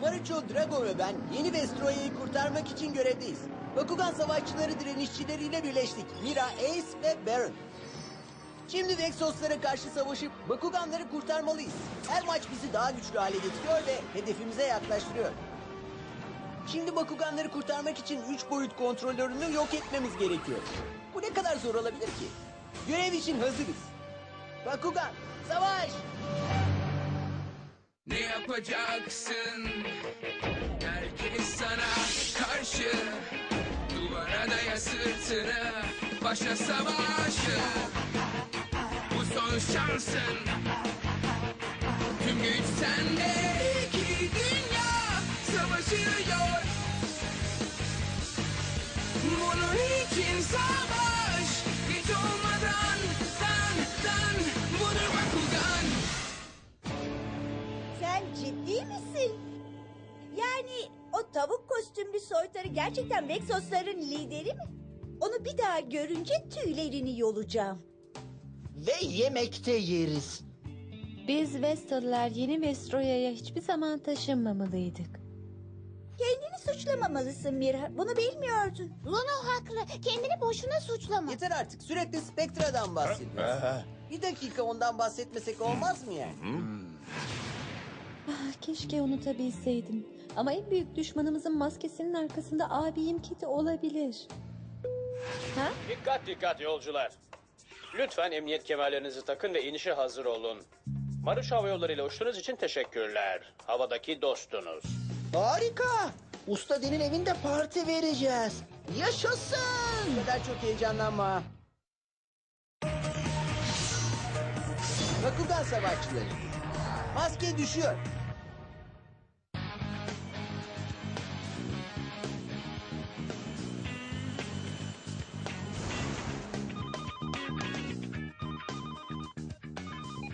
Marucho, Drago ve ben yeni Vestroya'yı kurtarmak için görevdeyiz. Bakugan savaşçıları direnişçileriyle birleştik. Mira, Ace ve Baron. Şimdi Vexoslara karşı savaşıp Bakuganları kurtarmalıyız. Her maç bizi daha güçlü hale getiriyor ve hedefimize yaklaştırıyor. Şimdi Bakuganları kurtarmak için 3 boyut kontrolörünü yok etmemiz gerekiyor. Bu ne kadar zor olabilir ki? Görev için hazırız. Bakugan, savaş! Ne yapacaksın? Herkes sana karşı. Duvara daya sırtını Başla savaşı. Bu son şansın. Tüm güç sende. İki dünya savaşıyor. Bunun için savaş Yani o tavuk kostümlü soytarı gerçekten Vexosların lideri mi? Onu bir daha görünce tüylerini yolacağım. Ve yemekte yeriz. Biz Vestal'lar yeni Vestroya'ya hiçbir zaman taşınmamalıydık. Kendini suçlamamalısın Mira. Bunu bilmiyordun. Luno haklı. Kendini boşuna suçlama. Yeter artık sürekli Spectra'dan bahsediyoruz. Bir dakika ondan bahsetmesek olmaz mı yani? Ah, keşke unutabilseydim. Ama en büyük düşmanımızın maskesinin arkasında abim Kiti olabilir. Ha? Dikkat dikkat yolcular. Lütfen emniyet kemerlerinizi takın ve inişe hazır olun. Marış Hava Yolları ile uçtuğunuz için teşekkürler. Havadaki dostunuz. Harika. Usta Den'in evinde parti vereceğiz. Yaşasın. Bu kadar çok heyecanlanma. Bakugan savaşçıları. Maske düşüyor.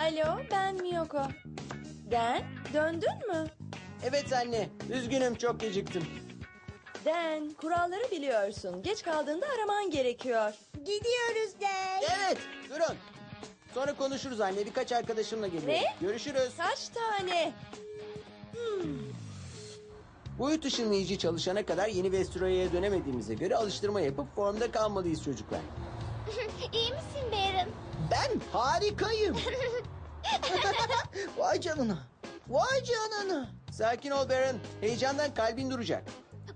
Alo ben Miyoko. Den döndün mü? Evet anne, üzgünüm çok geciktim. Den kuralları biliyorsun. Geç kaldığında araman gerekiyor. Gidiyoruz de. Evet, durun. Sonra konuşuruz anne, birkaç arkadaşımla geliyorum. Ne? Görüşürüz. Kaç tane? Boyut ışınlayıcı çalışana kadar yeni Vestroya'ya dönemediğimize göre alıştırma yapıp formda kalmalıyız çocuklar. İyi misin Baron? Ben harikayım. Vay canına. Vay canına. Sakin ol Baron, heyecandan kalbin duracak.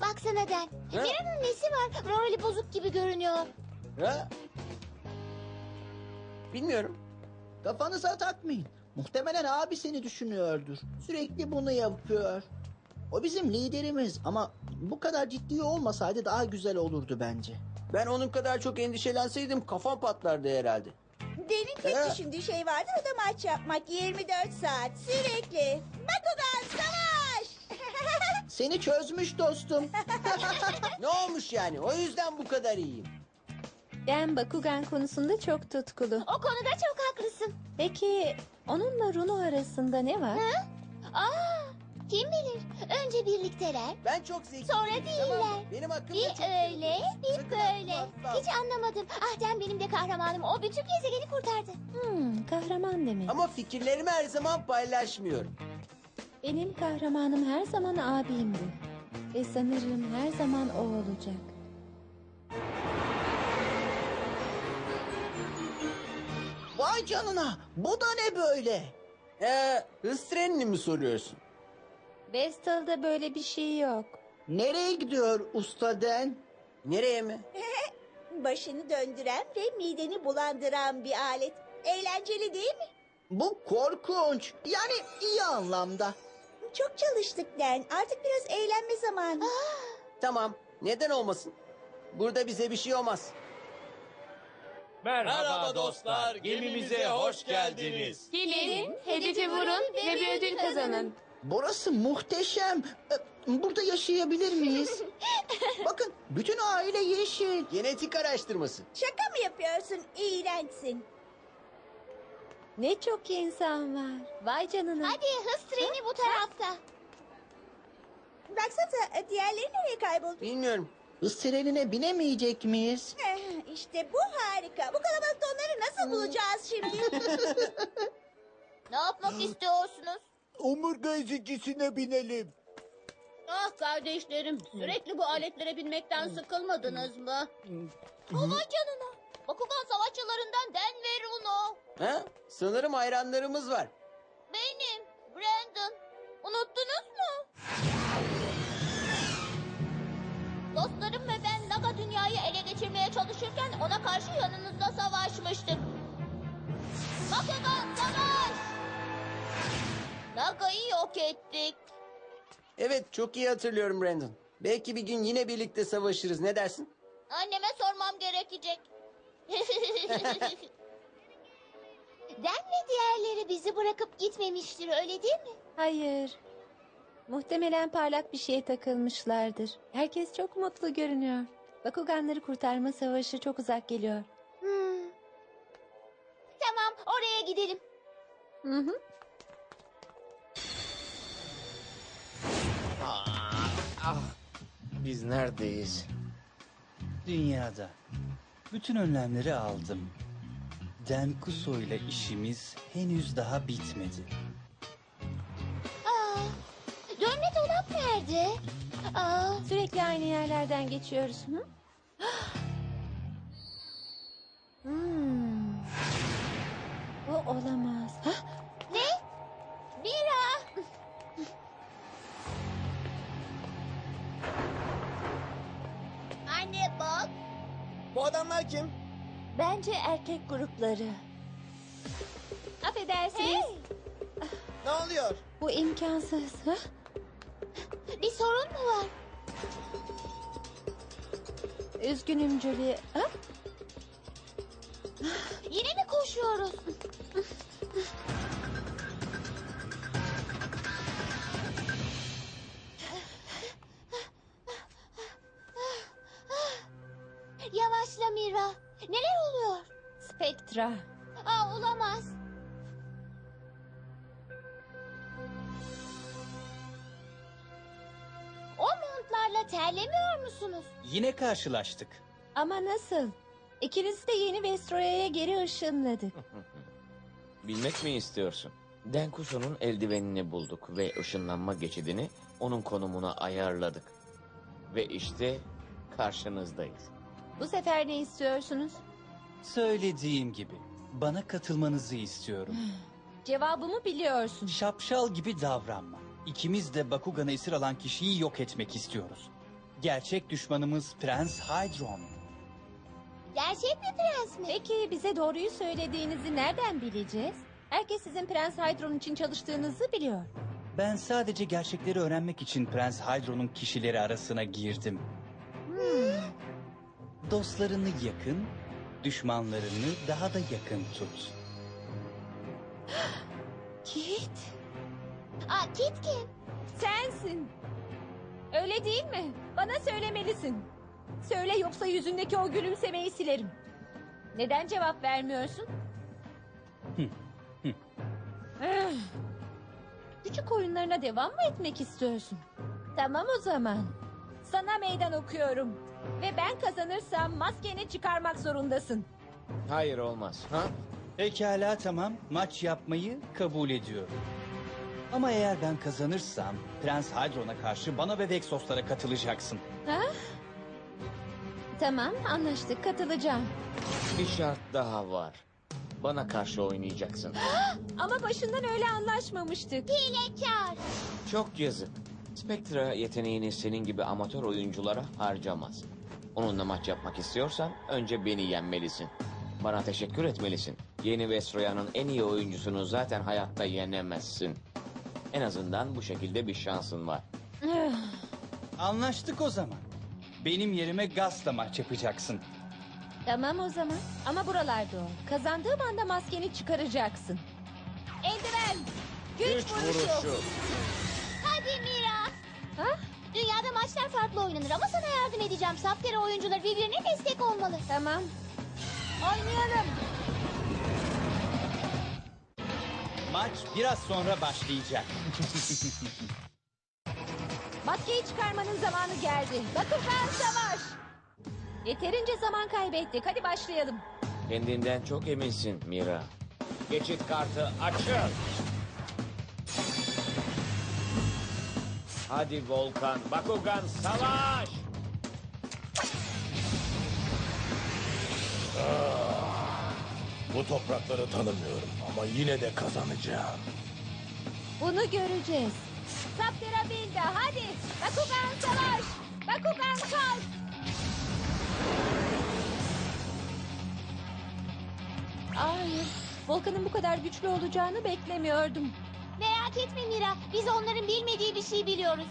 Baksana Den. Mira'nın nesi var? Morali bozuk gibi görünüyor. Ha? Bilmiyorum. Kafanıza takmayın. Muhtemelen abi seni düşünüyordur. Sürekli bunu yapıyor. O bizim liderimiz ama bu kadar ciddi olmasaydı daha güzel olurdu bence. Ben onun kadar çok endişelenseydim kafam patlardı herhalde. Den'in tek Ha. düşündüğü şey vardır o da maç yapmak 24 saat sürekli. Bakugan savaş! Seni çözmüş dostum. Ne olmuş yani? O yüzden bu kadar iyiyim. Den Bakugan konusunda çok tutkulu. O konuda çok haklısın. Peki onunla Runo arasında ne var? Aa, kim bilir? Önce birlikteler. Ben çok zekiyim. Sonra tamam mı? değiller. Benim hakkımda Bir çok öyle, biliyorsun. bir Sakın böyle. aklıma atma. Hiç anlamadım. Ah Den benim de kahramanım. O bütün gezegeni kurtardı. Hmm, kahraman demek. Ama fikirlerimi her zaman paylaşmıyorum. Benim kahramanım her zaman abimdi. Ve sanırım her zaman o olacak. Vay canına. Bu da ne böyle? Ee, hız trenini mi soruyorsun? Vestal'da böyle bir şey yok. Nereye gidiyor usta Den? Nereye mi? Başını döndüren ve mideni bulandıran bir alet. Eğlenceli değil mi? Bu korkunç. Yani iyi anlamda. Çok çalıştık Den. Artık biraz eğlenme zamanı. Tamam. Neden olmasın? Burada bize bir şey olmaz. Merhaba, dostlar, gemimize hoş geldiniz. Gelin, hedefi vurun ve bir ödül kazanın. Burası muhteşem. Ee, Burada yaşayabilir miyiz? Bakın bütün aile yeşil. Genetik araştırması. Şaka mı yapıyorsun? İğrençsin. Ne çok insan var. Vay canına. Hadi hız treni bu tarafta. Baksanıza diğerleri nereye kayboldu? Bilmiyorum. Hız trenine binemeyecek miyiz? Eh, İşte bu harika. Bu kalabalıkta onları nasıl bulacağız şimdi? Ne yapmak istiyorsunuz? Omurga ezikisine binelim. Ah kardeşlerim, sürekli bu aletlere binmekten sıkılmadınız mı? Vay canına. Bakugan savaşçılarından Den ve Runo. Ha? Sanırım hayranlarımız var. Benim, Brandon. Unuttunuz mu? Dostlarım ve ben Naga dünyayı ele geçirmeye çalışırken ona karşı yanınızda savaşmıştık. Bakugan! Naga'yı yok ettik. Evet çok iyi hatırlıyorum Brandon. Belki bir gün yine birlikte savaşırız ne dersin? Anneme sormam gerekecek. Den ve diğerleri bizi bırakıp gitmemiştir öyle değil mi? Hayır. Muhtemelen parlak bir şeye takılmışlardır. Herkes çok mutlu görünüyor. Bakuganları kurtarma savaşı çok uzak geliyor. Hmm. Tamam oraya gidelim. Hı hı. Biz neredeyiz? Dünyada. Bütün önlemleri aldım. Denkuso ile işimiz henüz daha bitmedi. Aa, dönme dolap nerede? Aa, Sürekli aynı yerlerden geçiyoruz. Hı? Grupları. Affedersiniz. Ne oluyor? Bu imkansız. Hah? Bir sorun mu var? Üzgünüm Julie. Hah? Yine mi koşuyoruz? Spectra. Aa, olamaz. O montlarla terlemiyor musunuz? Yine karşılaştık. Ama nasıl? İkinizi de yeni Vestroya'ya geri ışınladık. Bilmek mi istiyorsun? Denkuso'nun eldivenini bulduk ve ışınlanma geçidini onun konumuna ayarladık. Ve işte karşınızdayız. Bu sefer ne istiyorsunuz? Söylediğim gibi bana katılmanızı istiyorum. Cevabımı biliyorsun. Şapşal gibi davranma. İkimiz de Bakugan'ı esir alan kişiyi yok etmek istiyoruz. Gerçek düşmanımız Prens Hydron. Gerçek bir prens mi? Peki bize doğruyu söylediğinizi nereden bileceğiz? Herkes sizin Prens Hydron için çalıştığınızı biliyor. Ben sadece gerçekleri öğrenmek için Prens Hydron'un kişileri arasına girdim. Dostlarını yakın, düşmanlarını daha da yakın tut. Kit, Aa, Kit kim? sensin. Öyle değil mi? Bana söylemelisin. Söyle yoksa yüzündeki o gülümsemeyi silerim. Neden cevap vermiyorsun? Eh. Küçük oyunlarına devam mı etmek istiyorsun? Tamam o zaman. Sana meydan okuyorum. Ve ben kazanırsam maskeni çıkarmak zorundasın. Hayır olmaz. Ha? Pekala tamam, maç yapmayı kabul ediyorum. Ama eğer ben kazanırsam Prens Hydron'a karşı bana ve Vexos'lara katılacaksın. Ha? Tamam anlaştık katılacağım. Bir şart daha var. Bana karşı oynayacaksın. Ama başından öyle anlaşmamıştık. Hilekar. Çok yazık. Spectra yeteneğini senin gibi amatör oyunculara harcamaz. Onunla maç yapmak istiyorsan önce beni yenmelisin. Bana teşekkür etmelisin. Yeni Vestroya'nın en iyi oyuncusunu zaten hayatta yenemezsin. En azından bu şekilde bir şansın var. Anlaştık o zaman. Benim yerime Gaz'la maç yapacaksın. Tamam o zaman. Ama buralarda ol. Kazandığım anda maskeni çıkaracaksın. Eldiven. Güç, vuruşu. Hadi Mira. Ha? Dünyada maçlar farklı oynanır ama sana yardım edeceğim. Safkere oyuncular birbirine destek olmalı. Tamam. Oynayalım. Maç biraz sonra başlayacak. Maskeyi çıkarmanın zamanı geldi. Bakugan savaş. Yeterince zaman kaybettik. Hadi başlayalım. Kendinden çok eminsin Mira. Geçit kartı açıl. Hadi Volkan, Bakugan savaş! Bu toprakları tanımıyorum ama yine de kazanacağım. Bunu göreceğiz. Saptera Bilda hadi. Bakugan savaş. Bakugan kalk. Hayır. Volkan'ın bu kadar güçlü olacağını beklemiyordum. Merak etme Mira. Biz onların bilmediği bir şey biliyoruz.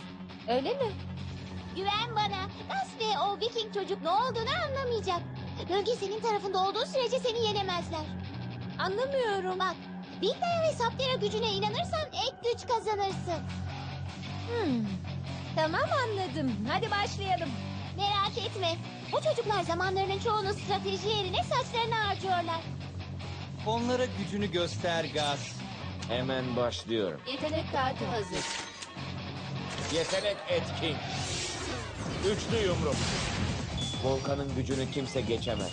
Öyle mi? Güven bana. Gus ve o Viking çocuk ne olduğunu anlamayacak. Gölge senin tarafında olduğu sürece seni yenemezler. Anlamıyorum. Bak, Bilda'ya ve Saptera gücüne inanırsan ek güç kazanırsın. Hmm. Tamam anladım. Hadi başlayalım. Merak etme. Bu çocuklar zamanlarının çoğunu strateji yerine saçlarını harcıyorlar. Onlara gücünü göster Gaz. Hemen başlıyorum. Yetenek kartı hazır. Yetenek etkin. Güçlü yumruk. Volkan'ın gücünü kimse geçemez.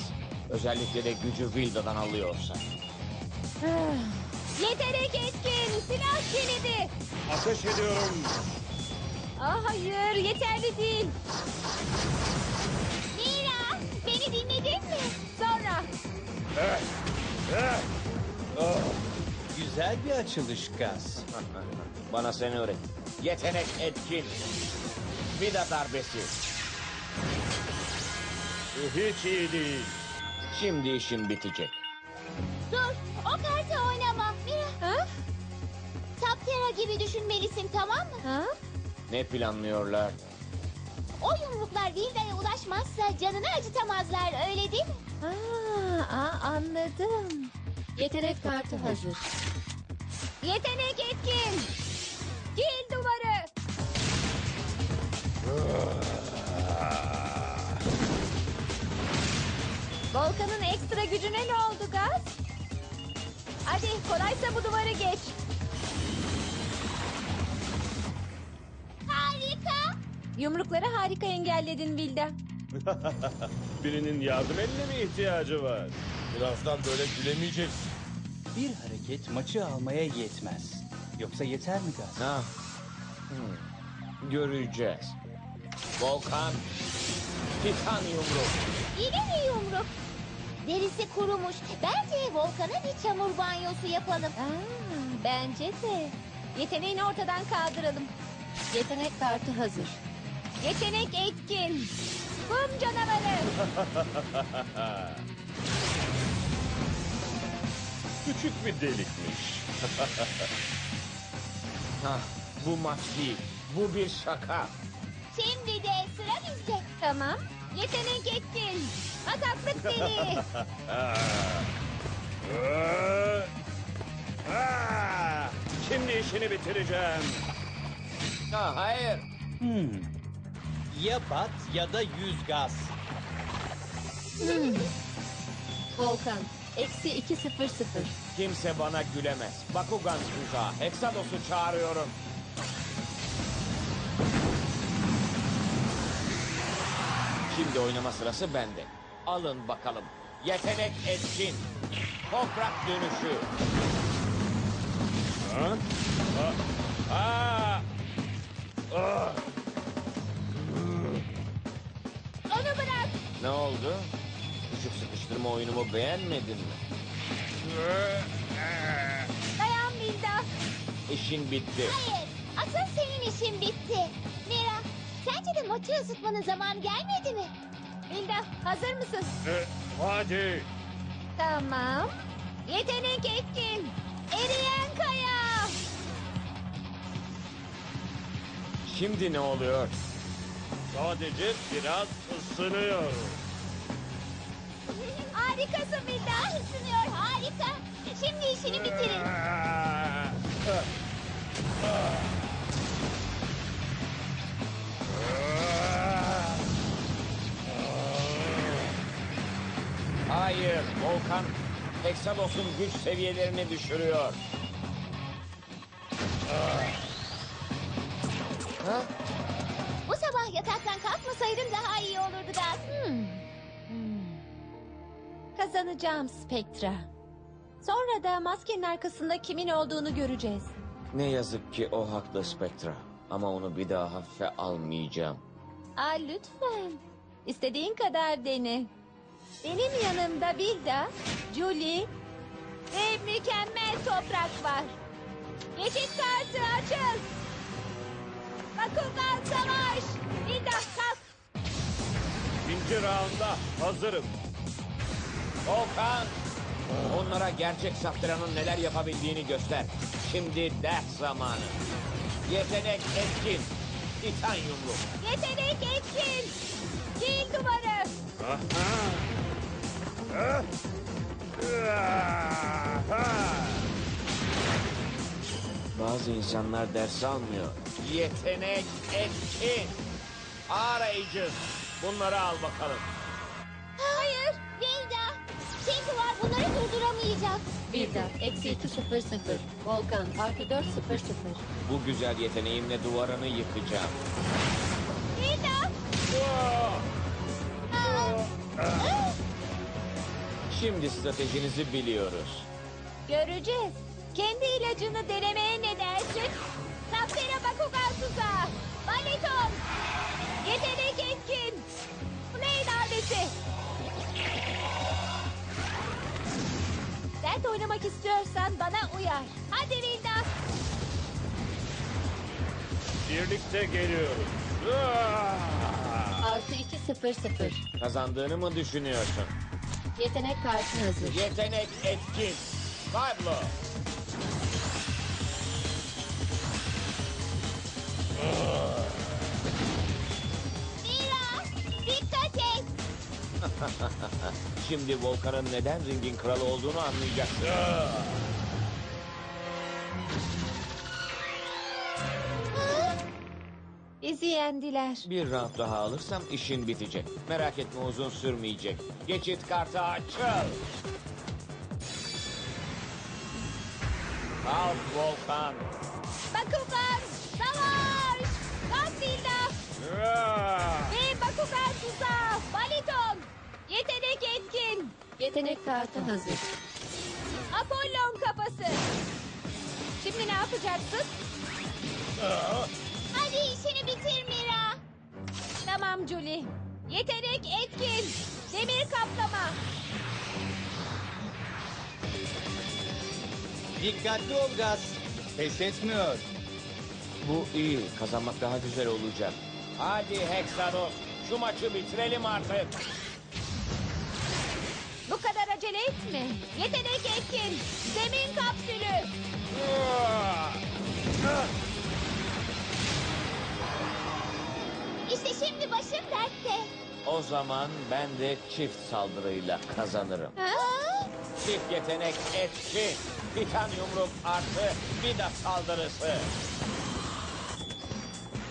Özellikle de gücü Vilda'dan alıyorsa. Yetenek etkin. Silah kilidi. Ateş ediyorum. Aa, hayır yeterli değil. Güzel bir açılış Gaz. Bana sen öğret. Yetenek etkin. Vida darbesi. Bu hiç iyi değil. Şimdi işin bitecek. Dur, o kartı oynama. Mira, Ha? Saptera gibi düşünmelisin tamam mı? Ha? Ne planlıyorlar? O yumruklar Vilda'ya ulaşmazsa canını acıtamazlar öyle değil mi? Aa, aa, anladım. Yetenek kartı hazır. Yetenek etkin. Kil duvarı. Volkan'ın ekstra gücüne ne oldu Gaz? Hadi kolaysa bu duvarı geç. Harika. Yumrukları harika engelledin Vilda. Birinin yardım eline mi ihtiyacı var? Birazdan böyle gülemeyeceksin. Bir hareket maçı almaya yetmez. Yoksa yeter mi Gaz? Ha? Hmm. Göreceğiz. Volkan. Titan yumruk. Yine mi yumruk? Derisi kurumuş. Bence Volkan'a bir çamur banyosu yapalım. Aa, bence de. Yeteneğini ortadan kaldıralım. Yetenek kartı hazır. Yetenek etkin. Kum canavarı. Küçük bir delikmiş. Ha, bu maç değil. Bu bir şaka. Şimdi de sıra bizde. Tamam. Yetenek etkin. Ataklık deli. Ee, ah! Şimdi işini bitireceğim. Ha, hayır. Hmm. Ya bat ya da yüz Gaz. Volkan. Eksi 200. Kimse bana gülemez. Bakugan tuzağı. Hexados'u çağırıyorum. Şimdi oynama sırası bende. Alın bakalım. Yetenek etkin. Toprak dönüşü. Ha? Aa! Aa! Ah! Onu bırak. Ne oldu? Küçük sıkıştırma oyunumu beğenmedin mi? Dayan Vilda. İşin bitti. Hayır, asıl senin işin bitti. Mira, sence de maçı ısıtmanın zamanı gelmedi mi? Vilda hazır mısın? Ee, Hadi. Tamam. Yetenek etkin. Eriyen kaya. Şimdi ne oluyor? Sadece biraz ısınıyor. Harikasın Vilda, ısınıyor, harika. Şimdi işini bitirin. Hayır, Volkan Hexados'un güç seviyelerini düşürüyor. Bu sabah yataktan kalkmasaydım daha iyi olurdu Gaz. Hmm. Kazanacağım Spectra. Sonra da maskenin arkasında kimin olduğunu göreceğiz. Ne yazık ki o haklı Spectra. Ama onu bir daha hafife almayacağım. Aa lütfen. İstediğin kadar dene. Benim yanımda Vilda, Julie ve mükemmel toprak var. Geçit kartı açıl. Bakugan savaş. Vilda kalk. İkinci raunda hazırım. Volkan! Onlara gerçek Saptira'nın neler yapabildiğini göster. Şimdi ders zamanı. Yetenek etkin. Titan yumruk. Yetenek etkin. Değil duvarı. Bazı insanlar ders almıyor. Yetenek etkin. Arayıcı. Bunları al bakalım. Durduramayacak. Vilda, eksi 200. Volkan, artı 400. Bu güzel yeteneğimle duvarını yıkacağım. Vilda. Şimdi stratejinizi biliyoruz. Göreceğiz. Kendi ilacını denemeye ne dersin? Saptera Bakugan tuzağı. Baliton. Yetenek etkin. Play darbesi. Dert oynamak istiyorsan bana uyar. Hadi Vilda. Birlikte geliyoruz. Ah! Artı 200. Kazandığını mı düşünüyorsun? Yetenek kartı hazır. Yetenek etkin. Pablo. Mira. Şimdi Volkan'ın neden ringin kralı olduğunu anlayacaksın. Bizi yendiler. Bir round daha alırsam işin bitecek. Merak etme uzun sürmeyecek. Geçit kartı açıl. Kalk Volkan. Bakugan savaş. Vilda. Ah! Yetenek kartı hazır. Apollon kafası. Şimdi ne yapacaksın? Hadi işini bitir Mira. Tamam Julie. Yetenek etkin. Demir kaplama. Dikkatli ol Gaz. Pes etmiyor. Bu iyi. Kazanmak daha güzel olacak. Hadi Hexados. Şu maçı bitirelim artık. Etme. Yetenek etkin. Zemin kapsülü. İşte şimdi başım dertte. O zaman ben de çift saldırıyla kazanırım. Aa, Çift yetenek etkin. Titan yumruk artı bir de saldırısı.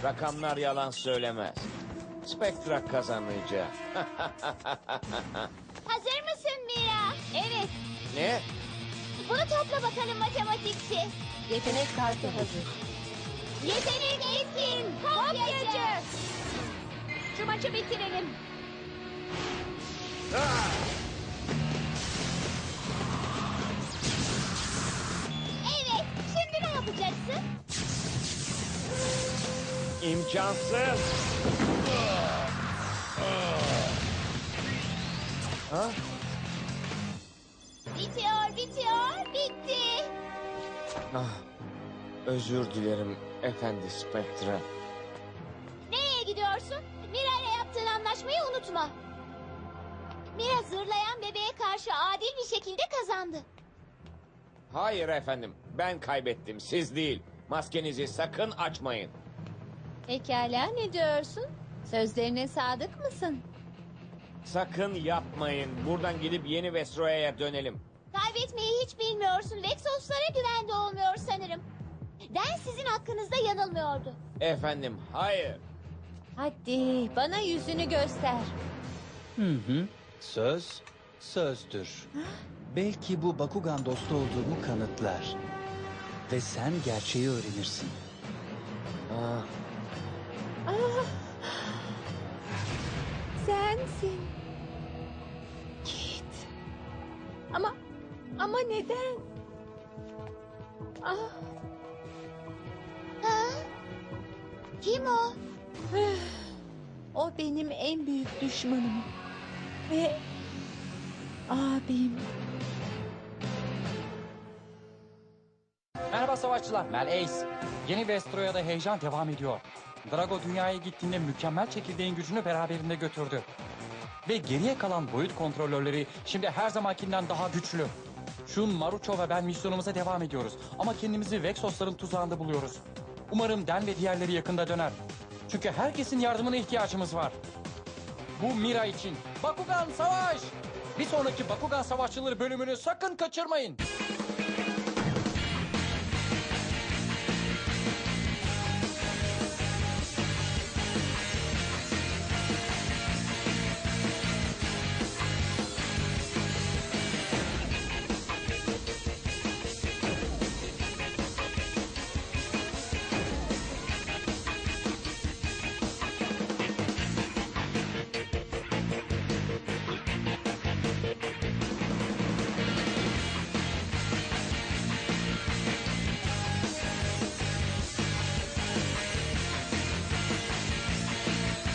Rakamlar yalan söylemez. Spectra kazanacak. hazır mısın Mira? Evet. ne? Bunu topla bakalım matematikçi. Yetenek kartı hazır. Yetenek etkin. Kopyacı. Şu maçı bitirelim. Evet. Şimdi ne yapacaksın? İmkansız. Ha? Ah, özür dilerim efendi Spectra. Nereye gidiyorsun? Mira ile yaptığın anlaşmayı unutma. Mira zırlayan bebeğe karşı adil bir şekilde kazandı. Hayır efendim, ben kaybettim, siz değil. Maskenizi sakın açmayın. Pekala ne diyorsun? Sözlerine sadık mısın? Sakın yapmayın. Buradan gidip yeni Vestroya'ya dönelim. Kaybetmeyi hiç bilmiyorsun. Vexoslara güvende olmuyor sanırım. Den sizin hakkınızda yanılmıyordu. Efendim, hayır. Hadi bana yüzünü göster. Hı hı. Söz, sözdür. Belki bu Bakugan dostu olduğumu kanıtlar. Ve sen gerçeği öğrenirsin. Ah, Ah, sensin. Ama neden? Ah, Ha? O benim en büyük düşmanım. Ve abim. Merhaba savaşçılar, ben Ace. Yeni Vestroya'da heyecan devam ediyor. Drago dünyaya gittiğinde mükemmel çekirdeğin gücünü beraberinde götürdü. Ve geriye kalan boyut kontrolörleri şimdi her zamankinden daha güçlü. Shun, Marucho ve ben misyonumuza devam ediyoruz. Ama kendimizi Vexosların tuzağında buluyoruz. Umarım Den ve diğerleri yakında döner. Çünkü herkesin yardımına ihtiyacımız var. Bu Mira için. Bakugan savaş! Bir sonraki Bakugan Savaşçıları bölümünü sakın kaçırmayın.